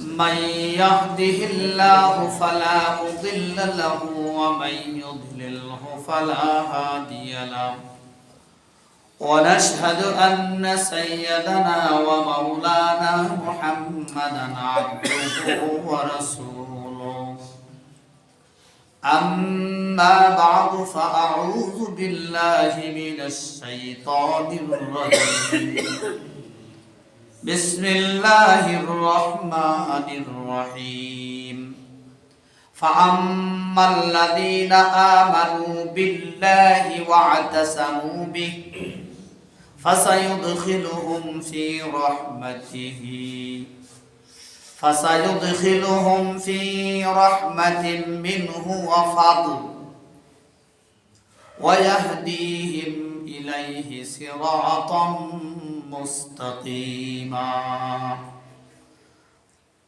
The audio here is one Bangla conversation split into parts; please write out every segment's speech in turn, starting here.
من يهده الله فلا مضل له ومن يضلله فلا هادي له. ونشهد أن سيدنا ومولانا محمدا عبده ورسوله. أما بعد فأعوذ بالله من الشيطان الرجيم. بسم الله الرحمن الرحيم فأما الذين آمنوا بالله واعتصموا به فسيدخلهم في رحمته فسيدخلهم في رحمة منه وفضل ويهديهم إليه صراطا مستقيما.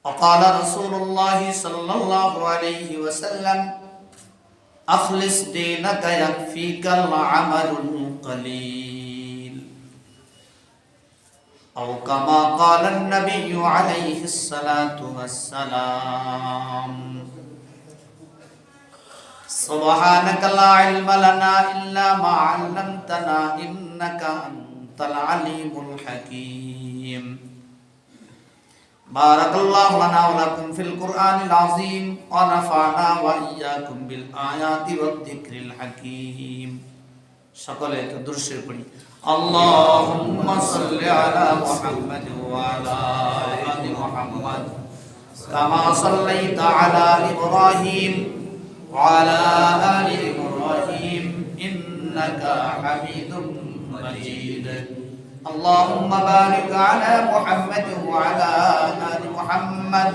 وقال رسول الله صلى الله عليه وسلم أخلص دينك يكفيك العمل القليل. أو كما قال النبي عليه الصلاة والسلام سبحانك لا علم لنا إلا ما علمتنا إنك أنت العليم الحكيم بارك الله لنا ولكم في القرآن العظيم ونفعنا وإياكم بالآيات والذكر الحكيم সকলে একটু দৃশ্যের পড়ি اللهم صل على محمد وعلى آل محمد كما صليت على إبراهيم وعلى آل إبراهيم إنك حميد مجيد اللهم بارك على محمد وعلى آل محمد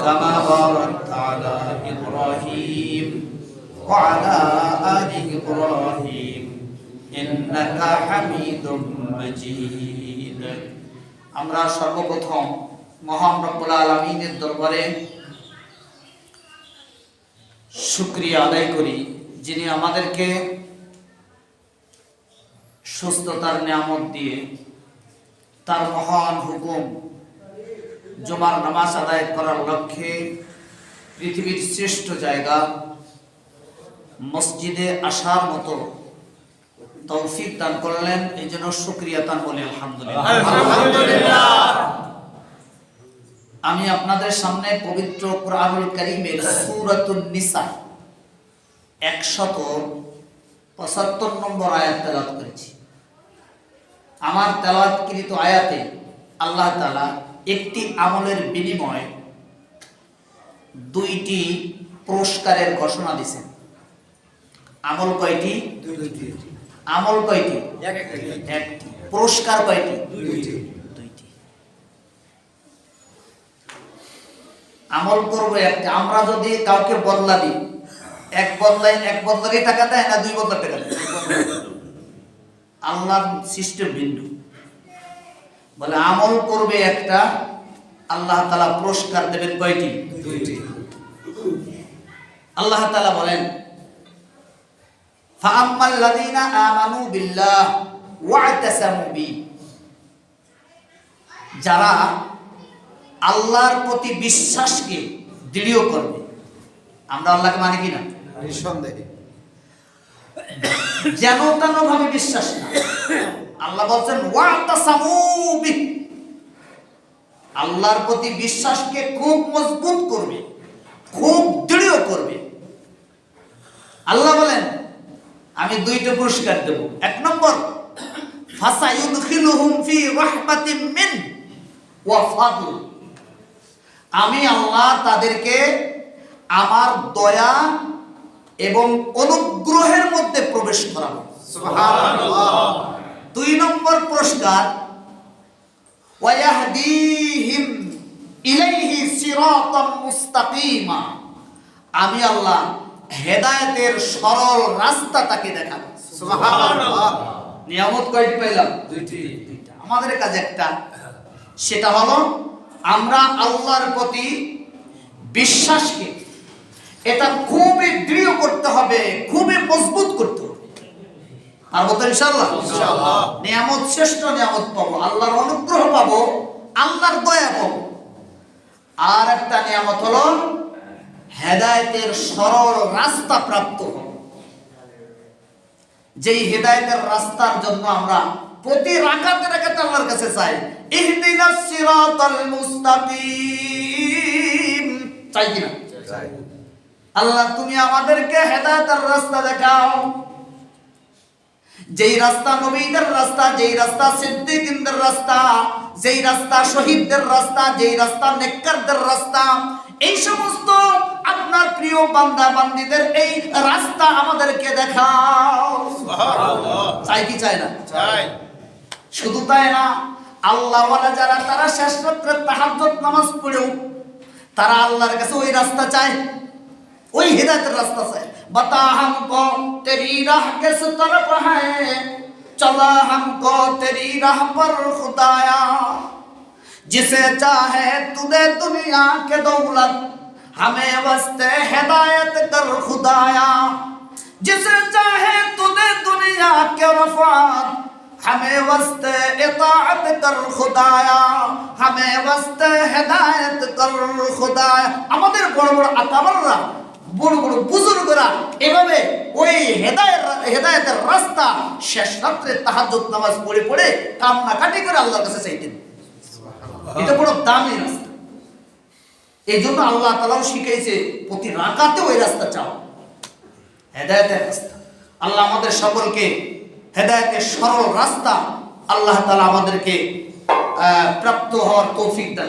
كما باركت على إبراهيم وعلى آل إبراهيم إنك حميد مجيد আমরা সর্বপ্রথম মহান রব্বুল আলমিনের দরবারে শুক্রিয়া আদায় করি যিনি আমাদেরকে সুস্থতার নিয়ামত দিয়ে তার মহান হুকুম জমার নামাজ আদায় করার লক্ষ্যে পৃথিবীর শ্রেষ্ঠ জায়গা মসজিদে আসার মতো তৌফিক দান করলেন। এই জন্য শুক্রিয়া দান বলি, আলহামদুলিল্লাহ। আমি আপনাদের সামনে পবিত্র কোরআনুল করিমের সূরাতুন নিসা একশত পঁচাত্তর নম্বর আয়াত তেলাওয়াত করেছি। আমার তেলাওয়াতকৃত আয়াতে আল্লাহ তালা একটি আমলের বিনিময়ে দুইটি পুরস্কারের ঘোষণা দিয়েছেন। আমল কয়টি? আমল কয়টি? একটি। পুরস্কার কয়টি? দুইটি। আমল করব একটা। আমরা যদি কাউকে বদলা দিই এক বদলায় এক বদলারই টাকা দেয় না দুই বদলার টাকা দেয়? আল্লাহর সিস্টেম ভিন্ন বলে আমল করবে একটা, আল্লাহ তালা পুরস্কার দেবেন কয়টি? দুইটি। আল্লাহ তালা বলেন, ফাআম্মাল্লাযীনা আমানু বিল্লাহ ওয়া'তাসামু বি। যারা আল্লাহর প্রতি বিশ্বাসকে দৃঢ় করবে। আমরা আল্লাহকে মানে কিনা নিঃসন্দেহে। যেন তেন ভাবে বিশ্বাস না। আল্লাহ বলছেন আল্লাহর প্রতি বিশ্বাসকে খুব মজবুত করবে, খুব দৃঢ় করবে। আল্লাহ বলেন, আমি দুইটা পুরস্কার দেব। এক নম্বর আমি আল্লাহ তাদেরকে আমার দয়া এবং অনুগ্রহের মধ্যে প্রবেশ করানো দুই নম্বর পুরস্কার আমি আল্লাহ হেদায়েতের সরল রাস্তা তাকে দেখাবো। নিয়ামত কয়টি পাইলাম? দুইটি। আমাদের কাছে একটা। সেটা হলো আমরা আল্লাহর প্রতি বিশ্বাসকে এটা খুবই দৃঢ় করতে হবে খুবই মজবুত করতে হবে। আর বলতো ইনশাল্লাহ নিয়ামত শ্রেষ্ঠ নিয়ামত পাবো আল্লাহর অনুগ্রহ পাবো আল্লাহর দয়া পাবো। আর একটা নিয়ামত হলো হেদায়েতের সরল রাস্তা প্রাপ্ত যেই হেদায়েতের রাস্তার জন্য আমরা প্রতি রাকাতে রাকাতে আল্লাহর কাছে চাই ইহদিনাস সিরাতাল মুস্তাকিম। চাই কিনা? আল্লাহ তুমি আমাদেরকে হেদায়েতের রাস্তা দেখাও। যেই রাস্তা নবীদের রাস্তা যেই রাস্তা সিদ্দিকদের রাস্তা যেই রাস্তা শহীদদের রাস্তা যেই রাস্তা নেককারদের রাস্তা এই সমস্ত আপনার প্রিয় বান্দা বান্দিদের এই রাস্তা আমাদেরকে দেখাও। সুবহানাল্লাহ। চাই কি চায় না? চাই। শুধু তাই না আল্লাহ যারা তারা শেষ রাত্রে তাহাজ্জুদ নামাজ পড়েও তারা আল্লাহর কাছে ওই রাস্তা চায়। वही हिदायत रास्ता से बता हमको तेरी राह किस तरफ़ है? चला हमको तेरी राह पर खुदाया। जिसे चाहे तुझे दुनिया के दौलत, हमें वस्ते हिदायत कर खुदाया। जिसे चाहे तुझे दुनिया के रफात, हमें वस्ते इताअत कर खुदाया। हमें वस्ते हिदायत कर खुदाया। हमारे बड़ बड़ अकाबर्रा বড় বড় বুজুর্গরা এভাবে ওই হেদায়ের হেদায়েতের রাস্তা শেষ রাত্রে তাহাজ্জুদ নামাজ পড়ে পড়ে কান্নাকাটি করে আল্লাহর কাছে চাইতেন। এটা বড় দামি রাস্তা। এই জন্য আল্লাহ তালাও শিখাইছে প্রতি রাকাতে ওই রাস্তা চাও। হেদায়েতের রাস্তা। আল্লাহ আমাদের সকলকে হেদায়েতের সরল রাস্তা আল্লাহ তালা আমাদেরকে আহ, প্রাপ্ত হওয়ার তৌফিক দান